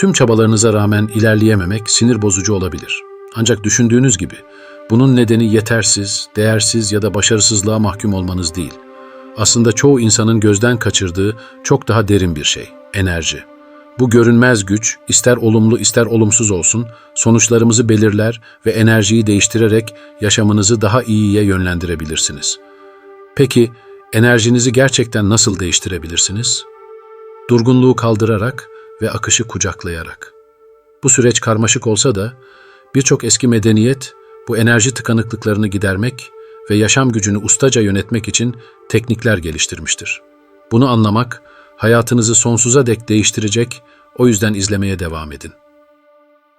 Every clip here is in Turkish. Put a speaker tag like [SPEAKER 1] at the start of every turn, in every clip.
[SPEAKER 1] Tüm çabalarınıza rağmen ilerleyememek sinir bozucu olabilir. Ancak düşündüğünüz gibi bunun nedeni yetersiz, değersiz ya da başarısızlığa mahkum olmanız değil. Aslında çoğu insanın gözden kaçırdığı çok daha derin bir şey, enerji. Bu görünmez güç, ister olumlu ister olumsuz olsun, sonuçlarımızı belirler ve enerjiyi değiştirerek yaşamınızı daha iyiye yönlendirebilirsiniz. Peki, enerjinizi gerçekten nasıl değiştirebilirsiniz? Durgunluğu kaldırarak ve akışı kucaklayarak. Bu süreç karmaşık olsa da birçok eski medeniyet bu enerji tıkanıklıklarını gidermek ve yaşam gücünü ustaca yönetmek için teknikler geliştirmiştir. Bunu anlamak hayatınızı sonsuza dek değiştirecek, o yüzden izlemeye devam edin.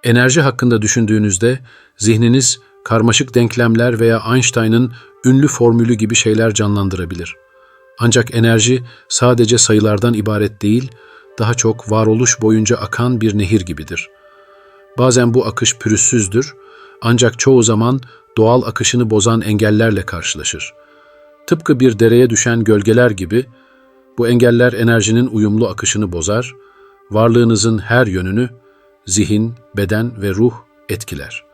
[SPEAKER 1] Enerji hakkında düşündüğünüzde zihniniz karmaşık denklemler veya Einstein'ın ünlü formülü gibi şeyler canlandırabilir. Ancak enerji sadece sayılardan ibaret değil, daha çok varoluş boyunca akan bir nehir gibidir. Bazen bu akış pürüzsüzdür, ancak çoğu zaman doğal akışını bozan engellerle karşılaşır. Tıpkı bir dereye düşen gölgeler gibi, bu engeller enerjinin uyumlu akışını bozar, varlığınızın her yönünü, zihin, beden ve ruh etkiler.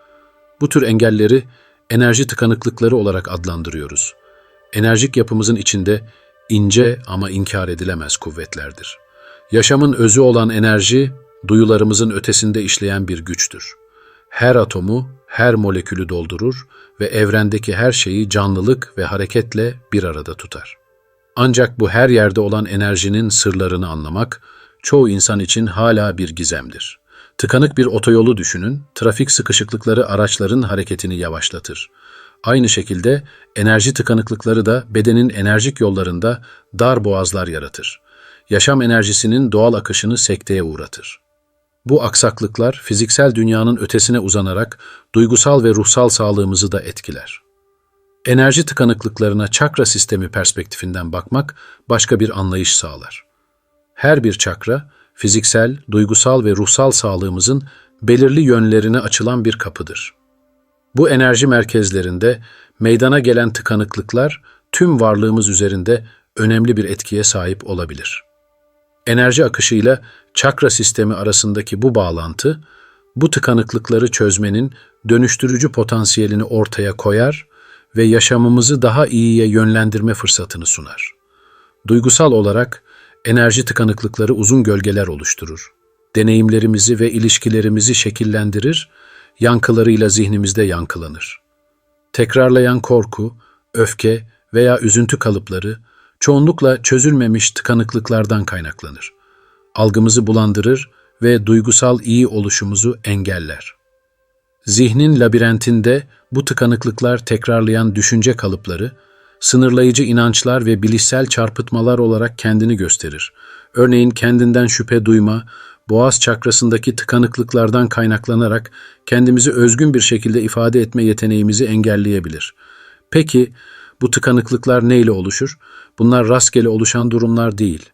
[SPEAKER 1] Bu tür engelleri enerji tıkanıklıkları olarak adlandırıyoruz. Enerjik yapımızın içinde ince ama inkar edilemez kuvvetlerdir. Yaşamın özü olan enerji, duyularımızın ötesinde işleyen bir güçtür. Her atomu, her molekülü doldurur ve evrendeki her şeyi canlılık ve hareketle bir arada tutar. Ancak bu her yerde olan enerjinin sırlarını anlamak, çoğu insan için hala bir gizemdir. Tıkanık bir otoyolu düşünün, trafik sıkışıklıkları araçların hareketini yavaşlatır. Aynı şekilde enerji tıkanıklıkları da bedenin enerjik yollarında dar boğazlar yaratır. Yaşam enerjisinin doğal akışını sekteye uğratır. Bu aksaklıklar fiziksel dünyanın ötesine uzanarak duygusal ve ruhsal sağlığımızı da etkiler. Enerji tıkanıklıklarına çakra sistemi perspektifinden bakmak başka bir anlayış sağlar. Her bir çakra, fiziksel, duygusal ve ruhsal sağlığımızın belirli yönlerine açılan bir kapıdır. Bu enerji merkezlerinde meydana gelen tıkanıklıklar tüm varlığımız üzerinde önemli bir etkiye sahip olabilir. Enerji akışıyla çakra sistemi arasındaki bu bağlantı, bu tıkanıklıkları çözmenin dönüştürücü potansiyelini ortaya koyar ve yaşamımızı daha iyiye yönlendirme fırsatını sunar. Duygusal olarak enerji tıkanıklıkları uzun gölgeler oluşturur. Deneyimlerimizi ve ilişkilerimizi şekillendirir, yankılarıyla zihnimizde yankılanır. Tekrarlayan korku, öfke veya üzüntü kalıpları çoğunlukla çözülmemiş tıkanıklıklardan kaynaklanır. Algımızı bulandırır ve duygusal iyi oluşumuzu engeller. Zihnin labirentinde bu tıkanıklıklar tekrarlayan düşünce kalıpları, sınırlayıcı inançlar ve bilişsel çarpıtmalar olarak kendini gösterir. Örneğin kendinden şüphe duyma, boğaz çakrasındaki tıkanıklıklardan kaynaklanarak kendimizi özgün bir şekilde ifade etme yeteneğimizi engelleyebilir. Peki bu tıkanıklıklar neyle oluşur? Bunlar rastgele oluşan durumlar değil.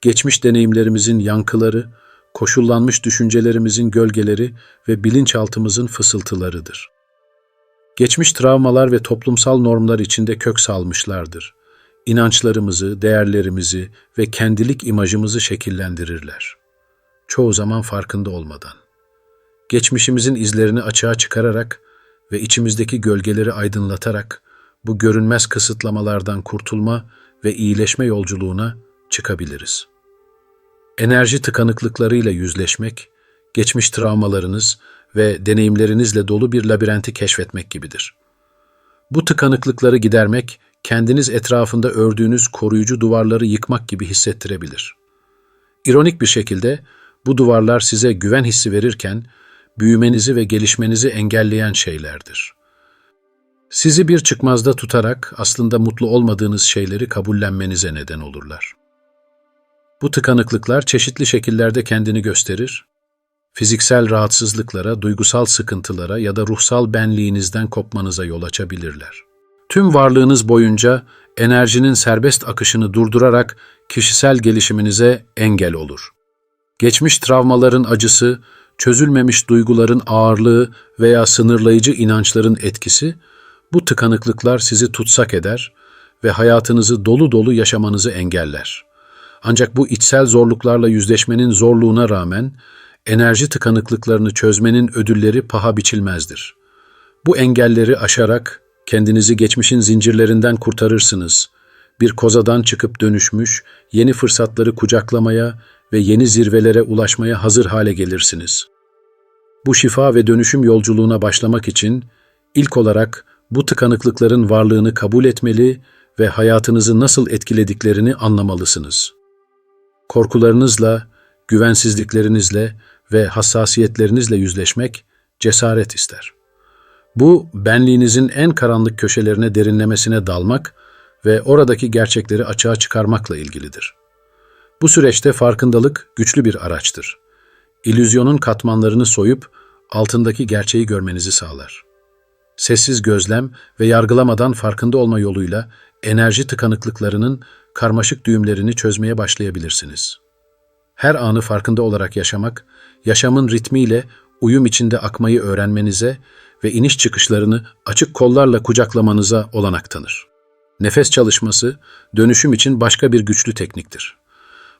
[SPEAKER 1] Geçmiş deneyimlerimizin yankıları, koşullanmış düşüncelerimizin gölgeleri ve bilinçaltımızın fısıltılarıdır. Geçmiş travmalar ve toplumsal normlar içinde kök salmışlardır. İnançlarımızı, değerlerimizi ve kendilik imajımızı şekillendirirler. Çoğu zaman farkında olmadan. Geçmişimizin izlerini açığa çıkararak ve içimizdeki gölgeleri aydınlatarak bu görünmez kısıtlamalardan kurtulma ve iyileşme yolculuğuna çıkabiliriz. Enerji tıkanıklıklarıyla yüzleşmek, geçmiş travmalarınız ve deneyimlerinizle dolu bir labirenti keşfetmek gibidir. Bu tıkanıklıkları gidermek, kendiniz etrafında ördüğünüz koruyucu duvarları yıkmak gibi hissettirebilir. İronik bir şekilde bu duvarlar size güven hissi verirken, büyümenizi ve gelişmenizi engelleyen şeylerdir. Sizi bir çıkmazda tutarak aslında mutlu olmadığınız şeyleri kabullenmenize neden olurlar. Bu tıkanıklıklar çeşitli şekillerde kendini gösterir. Fiziksel rahatsızlıklara, duygusal sıkıntılara ya da ruhsal benliğinizden kopmanıza yol açabilirler. Tüm varlığınız boyunca enerjinin serbest akışını durdurarak kişisel gelişiminize engel olur. Geçmiş travmaların acısı, çözülmemiş duyguların ağırlığı veya sınırlayıcı inançların etkisi, bu tıkanıklıklar sizi tutsak eder ve hayatınızı dolu dolu yaşamanızı engeller. Ancak bu içsel zorluklarla yüzleşmenin zorluğuna rağmen enerji tıkanıklıklarını çözmenin ödülleri paha biçilmezdir. Bu engelleri aşarak kendinizi geçmişin zincirlerinden kurtarırsınız. Bir kozadan çıkıp dönüşmüş, yeni fırsatları kucaklamaya ve yeni zirvelere ulaşmaya hazır hale gelirsiniz. Bu şifa ve dönüşüm yolculuğuna başlamak için ilk olarak bu tıkanıklıkların varlığını kabul etmeli ve hayatınızı nasıl etkilediklerini anlamalısınız. Korkularınızla, güvensizliklerinizle ve hassasiyetlerinizle yüzleşmek cesaret ister. Bu, benliğinizin en karanlık köşelerine derinlemesine dalmak ve oradaki gerçekleri açığa çıkarmakla ilgilidir. Bu süreçte farkındalık güçlü bir araçtır. İllüzyonun katmanlarını soyup altındaki gerçeği görmenizi sağlar. Sessiz gözlem ve yargılamadan farkında olma yoluyla enerji tıkanıklıklarının karmaşık düğümlerini çözmeye başlayabilirsiniz. Her anı farkında olarak yaşamak, yaşamın ritmiyle uyum içinde akmayı öğrenmenize ve iniş çıkışlarını açık kollarla kucaklamanıza olanak tanır. Nefes çalışması, dönüşüm için başka bir güçlü tekniktir.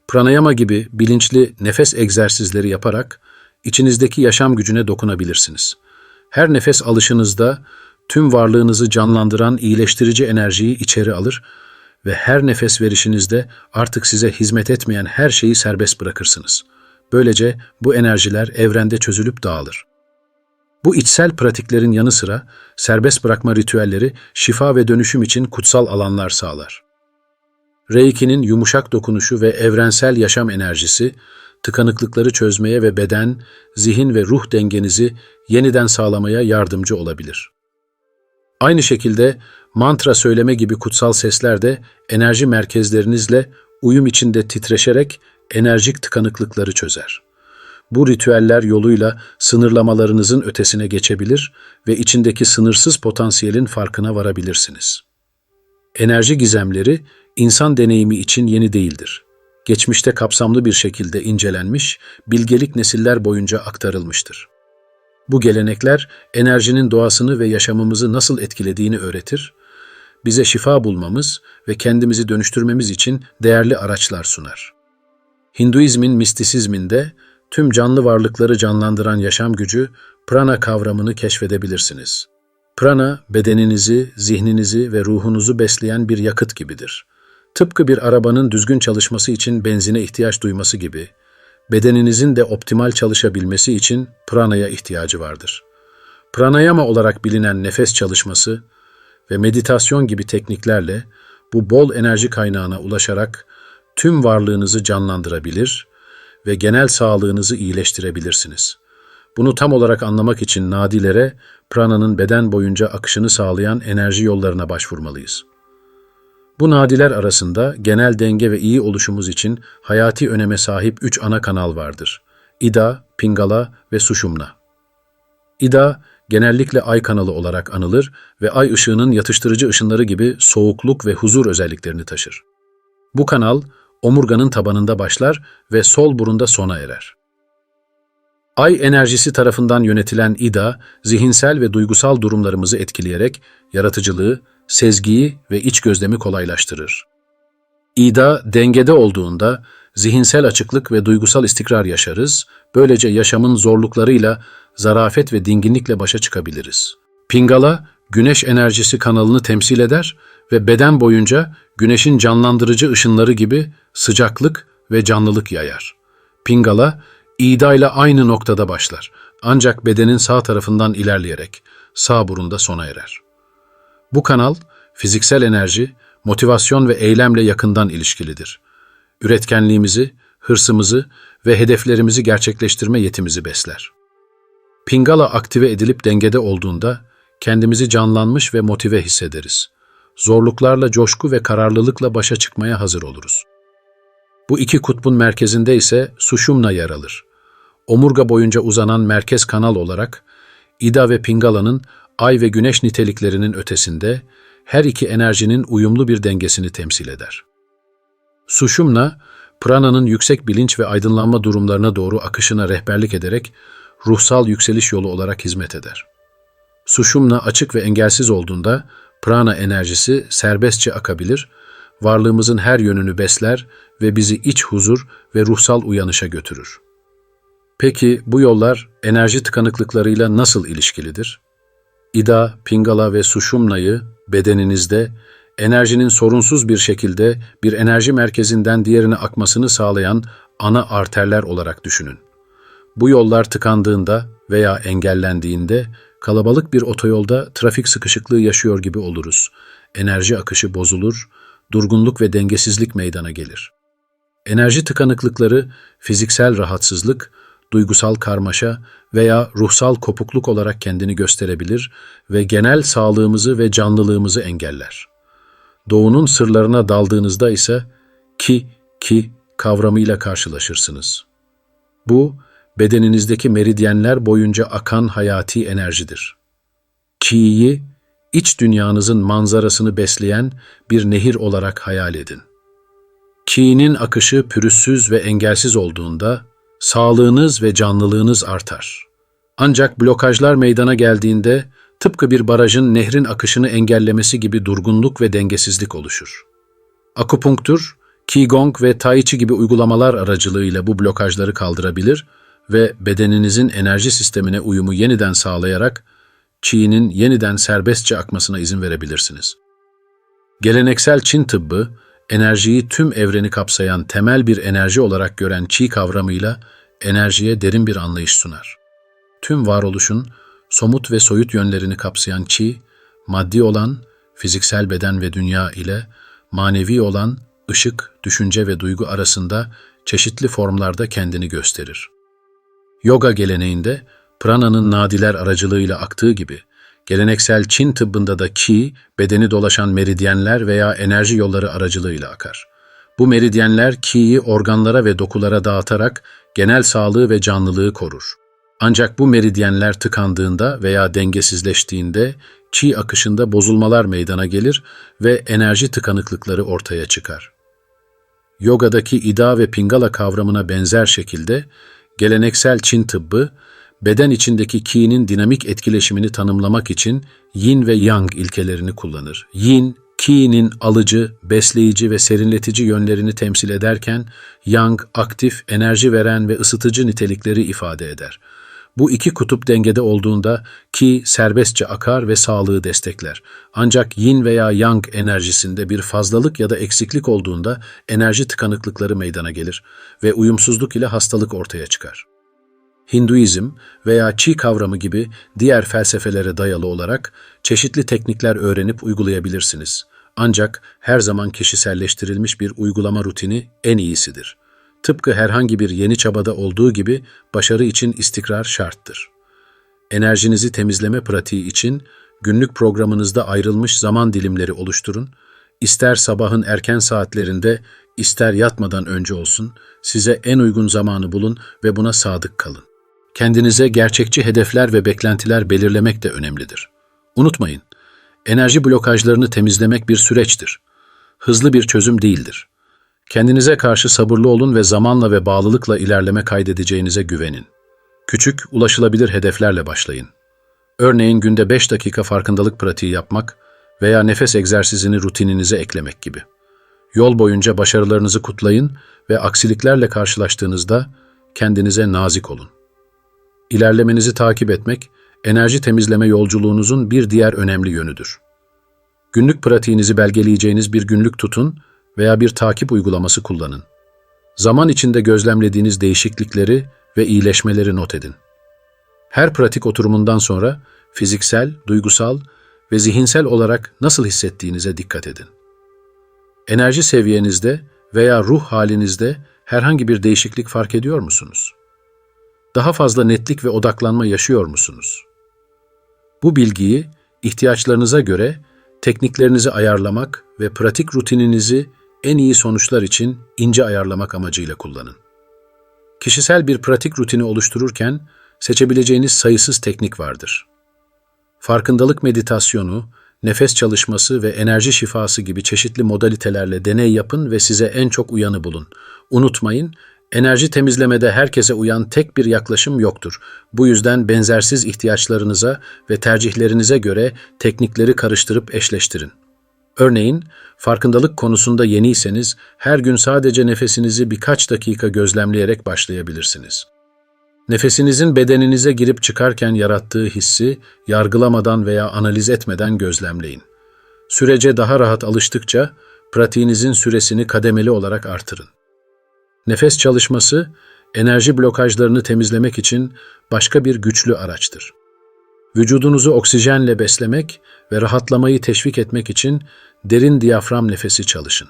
[SPEAKER 1] Pranayama gibi bilinçli nefes egzersizleri yaparak içinizdeki yaşam gücüne dokunabilirsiniz. Her nefes alışınızda tüm varlığınızı canlandıran iyileştirici enerjiyi içeri alır ve her nefes verişinizde artık size hizmet etmeyen her şeyi serbest bırakırsınız. Böylece bu enerjiler evrende çözülüp dağılır. Bu içsel pratiklerin yanı sıra serbest bırakma ritüelleri şifa ve dönüşüm için kutsal alanlar sağlar. Reiki'nin yumuşak dokunuşu ve evrensel yaşam enerjisi, tıkanıklıkları çözmeye ve beden, zihin ve ruh dengenizi yeniden sağlamaya yardımcı olabilir. Aynı şekilde mantra söyleme gibi kutsal sesler de enerji merkezlerinizle uyum içinde titreşerek enerjik tıkanıklıkları çözer. Bu ritüeller yoluyla sınırlamalarınızın ötesine geçebilir ve içindeki sınırsız potansiyelin farkına varabilirsiniz. Enerji gizemleri insan deneyimi için yeni değildir. Geçmişte kapsamlı bir şekilde incelenmiş, bilgelik nesiller boyunca aktarılmıştır. Bu gelenekler enerjinin doğasını ve yaşamımızı nasıl etkilediğini öğretir, bize şifa bulmamız ve kendimizi dönüştürmemiz için değerli araçlar sunar. Hinduizmin mistisizminde tüm canlı varlıkları canlandıran yaşam gücü prana kavramını keşfedebilirsiniz. Prana, bedeninizi, zihninizi ve ruhunuzu besleyen bir yakıt gibidir. Tıpkı bir arabanın düzgün çalışması için benzine ihtiyaç duyması gibi, bedeninizin de optimal çalışabilmesi için pranaya ihtiyacı vardır. Pranayama olarak bilinen nefes çalışması ve meditasyon gibi tekniklerle bu bol enerji kaynağına ulaşarak tüm varlığınızı canlandırabilir ve genel sağlığınızı iyileştirebilirsiniz. Bunu tam olarak anlamak için nadilere, prananın beden boyunca akışını sağlayan enerji yollarına başvurmalıyız. Bu nadiler arasında genel denge ve iyi oluşumuz için hayati öneme sahip üç ana kanal vardır. Ida, Pingala ve Sushumna. Ida, genellikle ay kanalı olarak anılır ve ay ışığının yatıştırıcı ışınları gibi soğukluk ve huzur özelliklerini taşır. Bu kanal, omurganın tabanında başlar ve sol burunda sona erer. Ay enerjisi tarafından yönetilen İDA, zihinsel ve duygusal durumlarımızı etkileyerek yaratıcılığı, sezgiyi ve iç gözlemi kolaylaştırır. İDA dengede olduğunda zihinsel açıklık ve duygusal istikrar yaşarız, böylece yaşamın zorluklarıyla zarafet ve dinginlikle başa çıkabiliriz. Pingala, güneş enerjisi kanalını temsil eder ve beden boyunca güneşin canlandırıcı ışınları gibi sıcaklık ve canlılık yayar. Pingala, İda ile aynı noktada başlar ancak bedenin sağ tarafından ilerleyerek sağ burunda sona erer. Bu kanal fiziksel enerji, motivasyon ve eylemle yakından ilişkilidir. Üretkenliğimizi, hırsımızı ve hedeflerimizi gerçekleştirme yetimizi besler. Pingala aktive edilip dengede olduğunda kendimizi canlanmış ve motive hissederiz. Zorluklarla coşku ve kararlılıkla başa çıkmaya hazır oluruz. Bu iki kutbun merkezinde ise Sushumna yer alır. Omurga boyunca uzanan merkez kanal olarak Ida ve Pingala'nın ay ve güneş niteliklerinin ötesinde her iki enerjinin uyumlu bir dengesini temsil eder. Sushumna, prana'nın yüksek bilinç ve aydınlanma durumlarına doğru akışına rehberlik ederek ruhsal yükseliş yolu olarak hizmet eder. Sushumna açık ve engelsiz olduğunda prana enerjisi serbestçe akabilir, varlığımızın her yönünü besler ve bizi iç huzur ve ruhsal uyanışa götürür. Peki bu yollar enerji tıkanıklıklarıyla nasıl ilişkilidir? İda, Pingala ve Sushumna'yı bedeninizde enerjinin sorunsuz bir şekilde bir enerji merkezinden diğerine akmasını sağlayan ana arterler olarak düşünün. Bu yollar tıkandığında veya engellendiğinde kalabalık bir otoyolda trafik sıkışıklığı yaşıyor gibi oluruz. Enerji akışı bozulur, durgunluk ve dengesizlik meydana gelir. Enerji tıkanıklıkları fiziksel rahatsızlık, duygusal karmaşa veya ruhsal kopukluk olarak kendini gösterebilir ve genel sağlığımızı ve canlılığımızı engeller. Doğunun sırlarına daldığınızda ise ki ki kavramıyla karşılaşırsınız. Bu, bedeninizdeki meridyenler boyunca akan hayati enerjidir. Ki'yi, iç dünyanızın manzarasını besleyen bir nehir olarak hayal edin. Ki'nin akışı pürüzsüz ve engelsiz olduğunda, sağlığınız ve canlılığınız artar. Ancak blokajlar meydana geldiğinde, tıpkı bir barajın nehrin akışını engellemesi gibi durgunluk ve dengesizlik oluşur. Akupunktur, Qigong ve Tai Chi gibi uygulamalar aracılığıyla bu blokajları kaldırabilir ve bedeninizin enerji sistemine uyumu yeniden sağlayarak Qi'nin yeniden serbestçe akmasına izin verebilirsiniz. Geleneksel Çin tıbbı, enerjiyi tüm evreni kapsayan temel bir enerji olarak gören Qi kavramıyla enerjiye derin bir anlayış sunar. Tüm varoluşun somut ve soyut yönlerini kapsayan Qi, maddi olan fiziksel beden ve dünya ile manevi olan ışık, düşünce ve duygu arasında çeşitli formlarda kendini gösterir. Yoga geleneğinde prana'nın nadiler aracılığıyla aktığı gibi, geleneksel Çin tıbbında da ki, bedeni dolaşan meridyenler veya enerji yolları aracılığıyla akar. Bu meridyenler ki'yi organlara ve dokulara dağıtarak genel sağlığı ve canlılığı korur. Ancak bu meridyenler tıkandığında veya dengesizleştiğinde çi akışında bozulmalar meydana gelir ve enerji tıkanıklıkları ortaya çıkar. Yogadaki ida ve pingala kavramına benzer şekilde geleneksel Çin tıbbı, beden içindeki ki'nin dinamik etkileşimini tanımlamak için yin ve yang ilkelerini kullanır. Yin, ki'nin alıcı, besleyici ve serinletici yönlerini temsil ederken, yang aktif, enerji veren ve ısıtıcı nitelikleri ifade eder. Bu iki kutup dengede olduğunda ki serbestçe akar ve sağlığı destekler. Ancak yin veya yang enerjisinde bir fazlalık ya da eksiklik olduğunda enerji tıkanıklıkları meydana gelir ve uyumsuzluk ile hastalık ortaya çıkar. Hinduizm veya Çi kavramı gibi diğer felsefelere dayalı olarak çeşitli teknikler öğrenip uygulayabilirsiniz. Ancak her zaman kişiselleştirilmiş bir uygulama rutini en iyisidir. Tıpkı herhangi bir yeni çabada olduğu gibi başarı için istikrar şarttır. Enerjinizi temizleme pratiği için günlük programınızda ayrılmış zaman dilimleri oluşturun. İster sabahın erken saatlerinde, ister yatmadan önce olsun, size en uygun zamanı bulun ve buna sadık kalın. Kendinize gerçekçi hedefler ve beklentiler belirlemek de önemlidir. Unutmayın, enerji blokajlarını temizlemek bir süreçtir. Hızlı bir çözüm değildir. Kendinize karşı sabırlı olun ve zamanla ve bağlılıkla ilerleme kaydedeceğinize güvenin. Küçük, ulaşılabilir hedeflerle başlayın. Örneğin günde 5 dakika farkındalık pratiği yapmak veya nefes egzersizini rutininize eklemek gibi. Yol boyunca başarılarınızı kutlayın ve aksiliklerle karşılaştığınızda kendinize nazik olun. İlerlemenizi takip etmek, enerji temizleme yolculuğunuzun bir diğer önemli yönüdür. Günlük pratiğinizi belgeleyeceğiniz bir günlük tutun veya bir takip uygulaması kullanın. Zaman içinde gözlemlediğiniz değişiklikleri ve iyileşmeleri not edin. Her pratik oturumundan sonra fiziksel, duygusal ve zihinsel olarak nasıl hissettiğinize dikkat edin. Enerji seviyenizde veya ruh halinizde herhangi bir değişiklik fark ediyor musunuz? Daha fazla netlik ve odaklanma yaşıyor musunuz? Bu bilgiyi ihtiyaçlarınıza göre tekniklerinizi ayarlamak ve pratik rutininizi en iyi sonuçlar için ince ayarlamak amacıyla kullanın. Kişisel bir pratik rutini oluştururken seçebileceğiniz sayısız teknik vardır. Farkındalık meditasyonu, nefes çalışması ve enerji şifası gibi çeşitli modalitelerle deney yapın ve size en çok uyanı bulun. Unutmayın, enerji temizlemede herkese uyan tek bir yaklaşım yoktur. Bu yüzden benzersiz ihtiyaçlarınıza ve tercihlerinize göre teknikleri karıştırıp eşleştirin. Örneğin, farkındalık konusunda yeniyseniz her gün sadece nefesinizi birkaç dakika gözlemleyerek başlayabilirsiniz. Nefesinizin bedeninize girip çıkarken yarattığı hissi yargılamadan veya analiz etmeden gözlemleyin. Sürece daha rahat alıştıkça pratiğinizin süresini kademeli olarak artırın. Nefes çalışması, enerji blokajlarını temizlemek için başka bir güçlü araçtır. Vücudunuzu oksijenle beslemek ve rahatlamayı teşvik etmek için derin diyafram nefesi çalışın.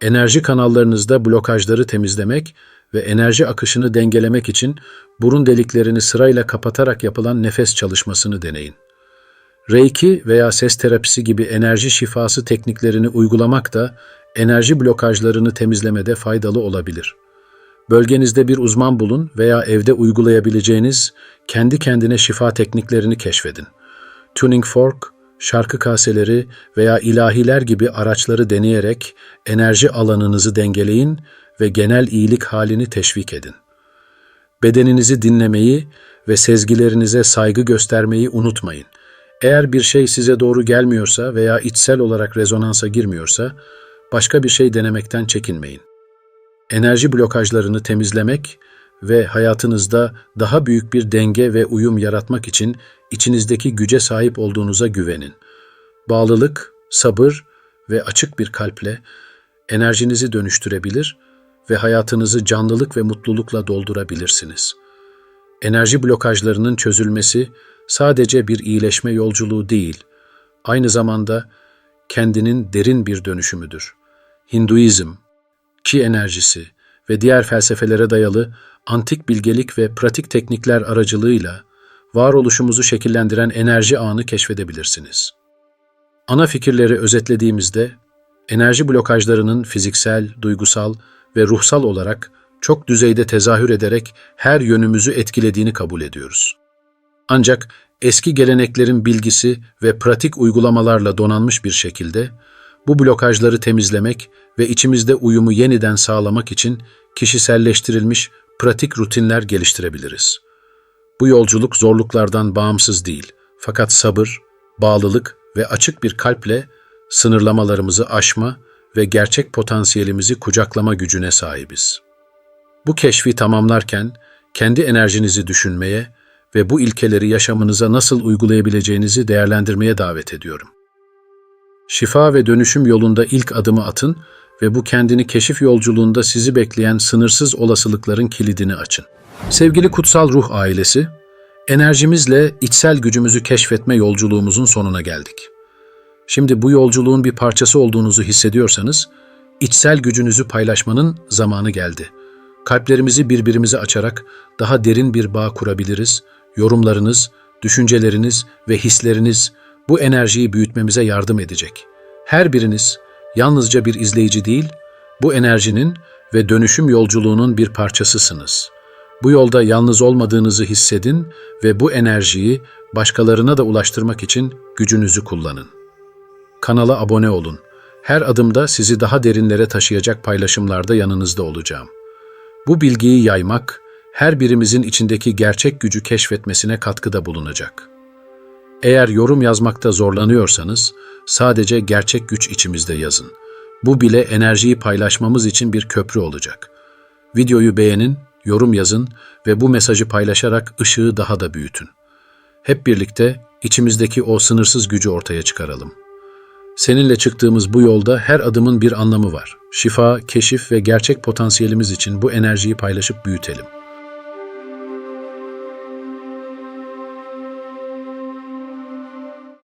[SPEAKER 1] Enerji kanallarınızda blokajları temizlemek ve enerji akışını dengelemek için burun deliklerini sırayla kapatarak yapılan nefes çalışmasını deneyin. Reiki veya ses terapisi gibi enerji şifası tekniklerini uygulamak da enerji blokajlarını temizlemede faydalı olabilir. Bölgenizde bir uzman bulun veya evde uygulayabileceğiniz kendi kendine şifa tekniklerini keşfedin. Tuning fork, şarkı kaseleri veya ilahiler gibi araçları deneyerek enerji alanınızı dengeleyin ve genel iyilik halini teşvik edin. Bedeninizi dinlemeyi ve sezgilerinize saygı göstermeyi unutmayın. Eğer bir şey size doğru gelmiyorsa veya içsel olarak rezonansa girmiyorsa, başka bir şey denemekten çekinmeyin. Enerji blokajlarını temizlemek ve hayatınızda daha büyük bir denge ve uyum yaratmak için içinizdeki güce sahip olduğunuza güvenin. Bağlılık, sabır ve açık bir kalple enerjinizi dönüştürebilir ve hayatınızı canlılık ve mutlulukla doldurabilirsiniz. Enerji blokajlarının çözülmesi sadece bir iyileşme yolculuğu değil, aynı zamanda kendinin derin bir dönüşümüdür. Hinduizm, ki enerjisi ve diğer felsefelere dayalı antik bilgelik ve pratik teknikler aracılığıyla varoluşumuzu şekillendiren enerji ağını keşfedebilirsiniz. Ana fikirleri özetlediğimizde, enerji blokajlarının fiziksel, duygusal ve ruhsal olarak çok düzeyde tezahür ederek her yönümüzü etkilediğini kabul ediyoruz. Ancak eski geleneklerin bilgisi ve pratik uygulamalarla donanmış bir şekilde bu blokajları temizlemek ve içimizde uyumu yeniden sağlamak için kişiselleştirilmiş pratik rutinler geliştirebiliriz. Bu yolculuk zorluklardan bağımsız değil, fakat sabır, bağlılık ve açık bir kalple sınırlamalarımızı aşma ve gerçek potansiyelimizi kucaklama gücüne sahibiz. Bu keşfi tamamlarken kendi enerjinizi düşünmeye ve bu ilkeleri yaşamınıza nasıl uygulayabileceğinizi değerlendirmeye davet ediyorum. Şifa ve dönüşüm yolunda ilk adımı atın ve bu kendini keşif yolculuğunda sizi bekleyen sınırsız olasılıkların kilidini açın. Sevgili kutsal ruh ailesi, enerjimizle içsel gücümüzü keşfetme yolculuğumuzun sonuna geldik. Şimdi bu yolculuğun bir parçası olduğunuzu hissediyorsanız, içsel gücünüzü paylaşmanın zamanı geldi. Kalplerimizi birbirimize açarak daha derin bir bağ kurabiliriz. Yorumlarınız, düşünceleriniz ve hisleriniz bu enerjiyi büyütmemize yardım edecek. Her biriniz yalnızca bir izleyici değil, bu enerjinin ve dönüşüm yolculuğunun bir parçasısınız. Bu yolda yalnız olmadığınızı hissedin ve bu enerjiyi başkalarına da ulaştırmak için gücünüzü kullanın. Kanala abone olun. Her adımda sizi daha derinlere taşıyacak paylaşımlarda yanınızda olacağım. Bu bilgiyi yaymak, her birimizin içindeki gerçek gücü keşfetmesine katkıda bulunacak. Eğer yorum yazmakta zorlanıyorsanız, sadece gerçek güç içimizde yazın. Bu bile enerjiyi paylaşmamız için bir köprü olacak. Videoyu beğenin, yorum yazın ve bu mesajı paylaşarak ışığı daha da büyütün. Hep birlikte içimizdeki o sınırsız gücü ortaya çıkaralım. Seninle çıktığımız bu yolda her adımın bir anlamı var. Şifa, keşif ve gerçek potansiyelimiz için bu enerjiyi paylaşıp büyütelim.